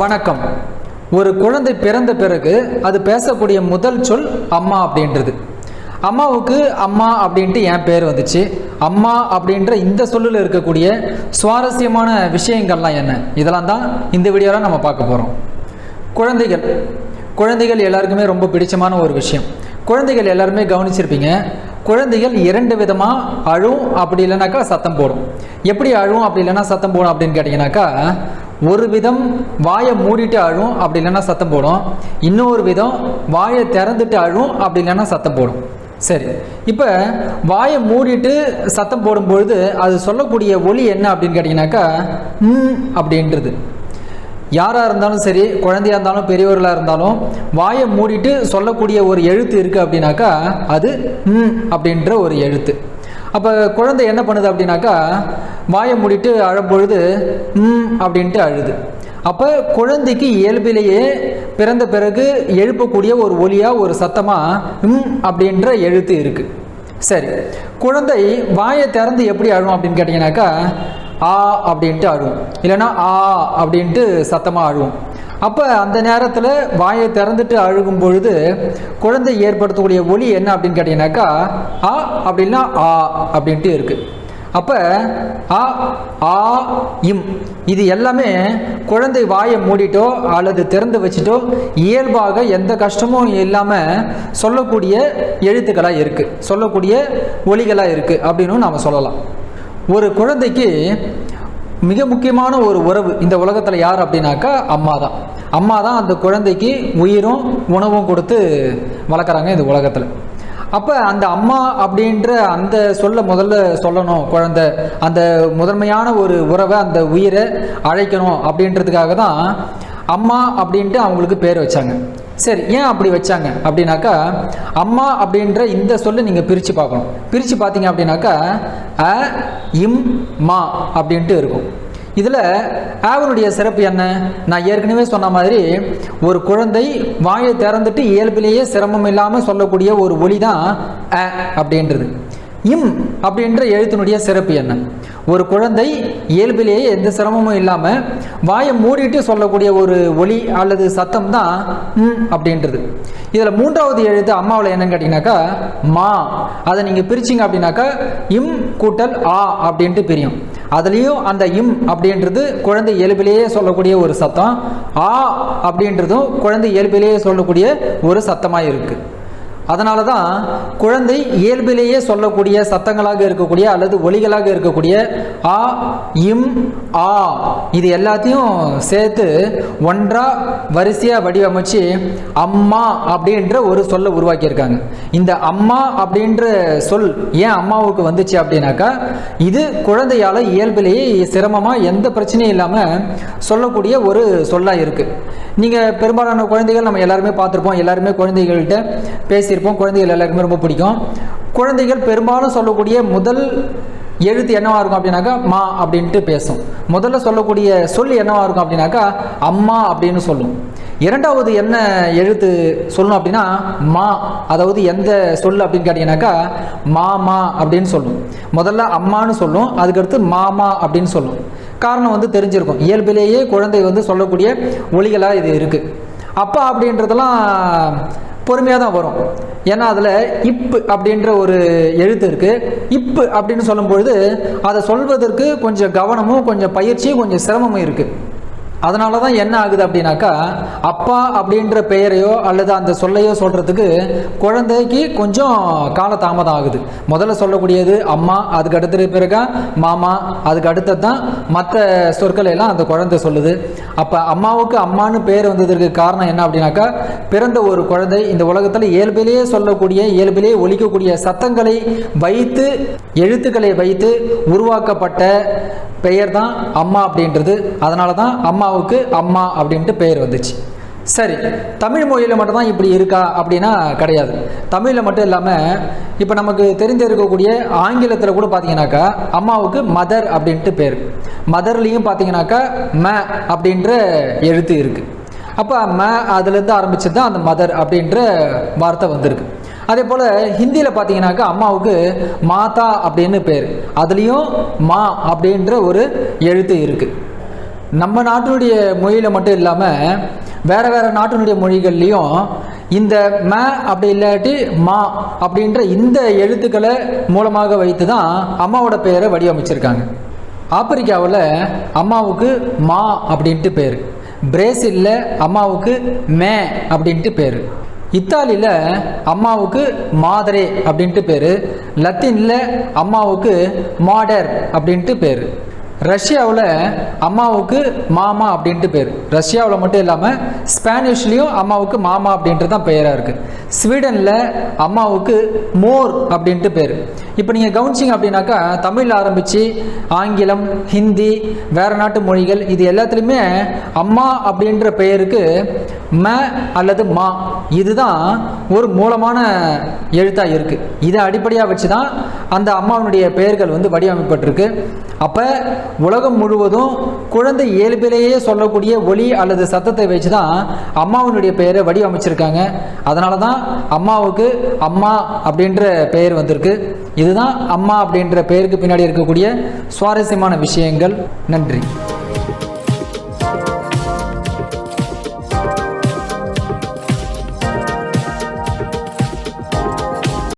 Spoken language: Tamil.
வணக்கம். ஒரு குழந்தை பிறந்த பிறகு அது பேசக்கூடிய முதல் சொல் அம்மா அப்படின்றது. அம்மாவுக்கு அம்மா அப்படின்ட்டு என் பேர் வந்துச்சு. அம்மா அப்படின்ற இந்த சொல்லில் இருக்கக்கூடிய சுவாரஸ்யமான விஷயங்கள்லாம் என்ன? இதெல்லாம் தான் இந்த வீடியோவில் நம்ம பார்க்க போகிறோம் குழந்தைகள். குழந்தைகள் எல்லாருக்குமே ரொம்ப பிடிச்சமான ஒரு விஷயம். குழந்தைகள் எல்லாருமே கவனிச்சிருப்பீங்க. குழந்தைகள் இரண்டு விதமாக அழும் அப்படி இல்லைனாக்கா சத்தம் போடும். எப்படி அழும் அப்படி இல்லைன்னா சத்தம் போடும் அப்படின்னு கேட்டிங்கனாக்கா ஒரு விதம் வாயை மூடிட்டு அழும் அப்படி இல்லைன்னா சத்தம் போடும். இன்னொரு விதம் வாயை திறந்துட்டு அழும் அப்படி இல்லைன்னா சத்தம் போடும். சரி. இப்போ வாயை மூடிட்டு சத்தம் போடும்பொழுது அது சொல்லக்கூடிய ஒலி என்ன அப்படின்னு கேட்டிங்கனாக்கா ம் அப்படின்றது. யாராக இருந்தாலும் சரி குழந்தையாக இருந்தாலும் பெரியவர்களாக இருந்தாலும் வாயை மூடிட்டு சொல்லக்கூடிய ஒரு எழுத்து இருக்குது அப்படின்னாக்கா அது ம் அப்படின்ற ஒரு எழுத்து. அப்போ குழந்தை என்ன பண்ணுது அப்படின்னாக்கா வாயை மூடிட்டு அழும்பொழுது ம் அப்படின்ட்டு அழுது. அப்போ குழந்தைக்கு இயல்பிலேயே பிறந்த பிறகு எழுப்பக்கூடிய ஒரு ஒலியாக ஒரு சத்தமாக ம் அப்படின்ற எழுத்து இருக்குது சரி குழந்தை வாயை திறந்து எப்படி அழும் அப்படின்னு கேட்டிங்கனாக்கா ஆ அப்படின்ட்டு அழுவும் இல்லைன்னா ஆ அப்படின்ட்டு சத்தமாக அழுவும் அப்போ அந்த நேரத்தில் வாயை திறந்துட்டு அழுகும் பொழுது குழந்தை ஏற்படுத்தக்கூடிய ஒலி என்ன அப்படின்னு கேட்டிங்கனாக்கா ஆ அப்படின்னா ஆ அப்படின்ட்டு இருக்குது அப்போ ஆ ஆ இம். இது எல்லாமே குழந்தை வாயை மூடிட்டோ அல்லது திறந்து வச்சுட்டோ இயல்பாக எந்த கஷ்டமும் இல்லாமல் சொல்லக்கூடிய எழுத்துக்களாக இருக்குது சொல்லக்கூடிய ஒலிகளாக இருக்குது அப்படின்னு நாம் சொல்லலாம். ஒரு குழந்தைக்கு மிக முக்கியமான ஒரு உறவு இந்த உலகத்தில் யார் அப்படின்னாக்கா அம்மா தான் அம்மா தான் அந்த குழந்தைக்கு உயிரும் உணவும் கொடுத்து வளர்க்குறாங்க இந்த உலகத்தில். அப்போ அந்த அம்மா அப்படின்ற அந்த சொல்ல முதல்ல சொல்லணும் குழந்தை. அந்த முதன்மையான ஒரு உறவை அந்த உயிரை அழைக்கணும் அப்படின்றதுக்காக தான் அம்மா அப்படின்ட்டு அவங்களுக்கு பேர் வச்சாங்க. சரி ஏன் அப்படி வச்சாங்க? அப்படின்னாக்கா அம்மா அப்படின்ற இந்த சொல்லை நீங்கள் பிரித்து பார்க்கணும். பிரித்து பார்த்தீங்க அப்படின்னாக்கா அ இம் மா அப்படின்ட்டு இருக்கும். இதில் ஆவனுடைய சிறப்பு என்ன? நான் ஏற்கனவே சொன்ன மாதிரி ஒரு குழந்தை வாயை திறந்துட்டு இயல்பிலேயே சிரமம் இல்லாமல் சொல்லக்கூடிய ஒரு ஒளி தான் அ அப்படின்றது. இம் அப்படின்ற எழுத்தினுடைய சிறப்பு என்ன? ஒரு குழந்தை இயல்பிலேயே எந்த சிரமமும் இல்லாமல் வாயை மூடிட்டு சொல்லக்கூடிய ஒரு ஒளி அல்லது சத்தம் தான் ம் அப்படின்றது. இதில் மூன்றாவது எழுத்து அம்மாவில் என்னன்னு கேட்டிங்கனாக்கா மா. அதை நீங்கள் பிரிச்சிங்க அப்படின்னாக்கா இம் கூட்டல் ஆ அப்படின்ட்டு பிரியும். அதுலேயும் அந்த இம் அப்படின்றது குழந்தை இயல்பிலேயே சொல்லக்கூடிய ஒரு சத்தம் ஆ அப்படின்றதும் குழந்தை இயல்பிலேயே சொல்லக்கூடிய ஒரு சத்தமாக இருக்குது அதனால தான் குழந்தை இயல்பிலேயே சொல்லக்கூடிய சத்தங்களாக இருக்கக்கூடிய அல்லது ஒலிகளாக இருக்கக்கூடிய ஆ இம் ஆ இது எல்லாத்தையும் சேர்த்து ஒன்றா வரிசையாக வடிவமைச்சு அம்மா அப்படின்ற ஒரு சொல்லை உருவாக்கியிருக்காங்க. இந்த அம்மா அப்படின்ற சொல் ஏன் அம்மாவுக்கு வந்துச்சு அப்படின்னாக்கா இது குழந்தையால் இயல்பிலேயே சிரமமாக எந்த பிரச்சனையும் இல்லாமல் சொல்லக்கூடிய ஒரு சொல்லாக இருக்குது நீங்கள் பெரும்பாலான குழந்தைகள் நம்ம எல்லாருமே பார்த்துருப்போம். எல்லாருமே குழந்தைகள்கிட்ட பேசியிருப்போம். குழந்தைகள் எல்லாருக்குமே ரொம்ப பிடிக்கும். குழந்தைகள் பெரும்பாலும் சொல்லக்கூடிய முதல் எழுத்து என்னவா இருக்கும் அப்படின்னாக்கா மா அப்படின்ட்டு பேசும். முதல்ல சொல்லக்கூடிய சொல் என்னவா இருக்கும் அப்படின்னாக்கா அம்மா அப்படின்னு சொல்லும். இரண்டாவது என்ன எழுத்து சொல்லணும் அப்படின்னா மா அதாவது எந்த சொல் அப்படின்னு கேட்டிங்கனாக்கா மாமா அப்படின்னு சொல்லும். முதல்ல அம்மான்னு சொல்லும். அதுக்கடுத்து மாமா அப்படின்னு சொல்லும். காரணம் வந்து தெரிஞ்சிருக்கும். இயல்பிலேயே குழந்தை வந்து சொல்லக்கூடிய ஒளிகளாக இது இருக்குது அப்பா அப்படின்றதெல்லாம் பொறுமையாக தான் வரும். ஏன்னா அதில் இப்பு அப்படின்ற ஒரு எழுத்து இருக்குது இப்பு அப்படின்னு சொல்லும்பொழுது அதை சொல்வதற்கு கொஞ்சம் கவனமும் கொஞ்சம் பயிற்சியும் கொஞ்சம் சிரமமும் இருக்குது அதனால தான் என்ன ஆகுது அப்படின்னாக்கா அப்பா அப்படின்ற பெயரையோ அல்லது அந்த சொல்லையோ சொல்கிறதுக்கு குழந்தைக்கு கொஞ்சம் கால தாமதம் ஆகுது. முதல்ல சொல்லக்கூடியது அம்மா அதுக்கு அடுத்த பிறகு மாமா அதுக்கு அடுத்தது தான் மற்ற சொற்களை எல்லாம் அந்த குழந்தை சொல்லுது. அப்போ அம்மாவுக்கு அம்மான்னு பேர் வந்ததற்கு காரணம் என்ன அப்படின்னாக்கா பிறந்த ஒரு குழந்தை இந்த உலகத்தில் இயல்பிலேயே சொல்லக்கூடிய இயல்பிலேயே ஒழிக்கக்கூடிய சத்தங்களை வைத்து எழுத்துக்களை வைத்து உருவாக்கப்பட்ட பெயர் தான் அம்மா அப்படின்றது. அதனால தான் அம்மா அம்மாவுக்கு அம்மா அப்படின்ட்டு பெயர் வந்துச்சு. சரி தமிழ் மொழியில் மட்டும்தான் இப்படி இருக்கா அப்படின்னா கிடையாது. தமிழில் மட்டும் இல்லாமல் இப்போ நமக்கு தெரிந்து இருக்கக்கூடிய ஆங்கிலத்தில் கூட பார்த்தீங்கன்னாக்கா அம்மாவுக்கு மதர் அப்படின்ட்டு பேர். மதர்லேயும் பார்த்தீங்கன்னாக்கா ம அப்படின்ற எழுத்து இருக்குது அப்போ ம அதுலேருந்து ஆரம்பிச்சது தான் அந்த மதர் அப்படின்ற வார்த்தை வந்திருக்கு. அதே போல் ஹிந்தியில் பார்த்தீங்கன்னாக்கா அம்மாவுக்கு மாதா அப்படின்னு பேர். அதுலேயும் மா அப்படின்ற ஒரு எழுத்து இருக்குது நம்ம நாட்டினுடைய மொழியில் மட்டும் இல்லாமல் வேறு வேறு நாட்டினுடைய மொழிகள்லையும் இந்த ம அப்படி இல்லாட்டி மா அப்படின்ற இந்த எழுத்துக்களை மூலமாக வைத்து தான் அம்மாவோட பெயரை வடிவமைச்சிருக்காங்க. ஆப்பிரிக்காவில் அம்மாவுக்கு மா அப்படின்ட்டு பேர். பிரேசிலில் அம்மாவுக்கு மே அப்படின்ட்டு பேர். இத்தாலியில் அம்மாவுக்கு மாதரே அப்படின்ட்டு பேர். லத்தீனில் அம்மாவுக்கு மாடர் அப்படின்ட்டு பேர். ரஷ்யாவில் அம்மாவுக்கு மாமா அப்படின்ட்டு பேர். ரஷ்யாவில் மட்டும் இல்லாமல் ஸ்பானிஷ்லேயும் அம்மாவுக்கு மாமா அப்படின்ட்டு தான் பெயராக இருக்குது ஸ்வீடனில் அம்மாவுக்கு மோர் அப்படின்ட்டு பேர். இப்போ நீங்கள் கவுன்சிங் அப்படின்னாக்கா தமிழில் ஆரம்பித்து ஆங்கிலம் ஹிந்தி வேறு நாட்டு மொழிகள் இது எல்லாத்துலேயுமே அம்மா அப்படின்ற பெயருக்கு ம அல்லது மா. இதுதான் ஒரு மூலமான எழுத்தாக இருக்குது இதை அடிப்படையாக வச்சு தான் அந்த அம்மாவினுடைய பெயர்கள் வந்து வடிவமைப்பட்டிருக்கு அப்போ உலகம் முழுவதும் குழந்தை இயல்பிலேயே சொல்லக்கூடிய ஒலி அல்லது சத்தத்தை வச்சு தான் அம்மாவினுடைய பெயரை வடிவமைச்சிருக்காங்க. அதனால தான் அம்மாவுக்கு அம்மா அப்படின்ற பெயர் வந்திருக்கு. இதுதான் அம்மா அப்படின்ற பெயருக்கு பின்னாடி இருக்கக்கூடிய சுவாரஸ்யமான விஷயங்கள். நன்றி.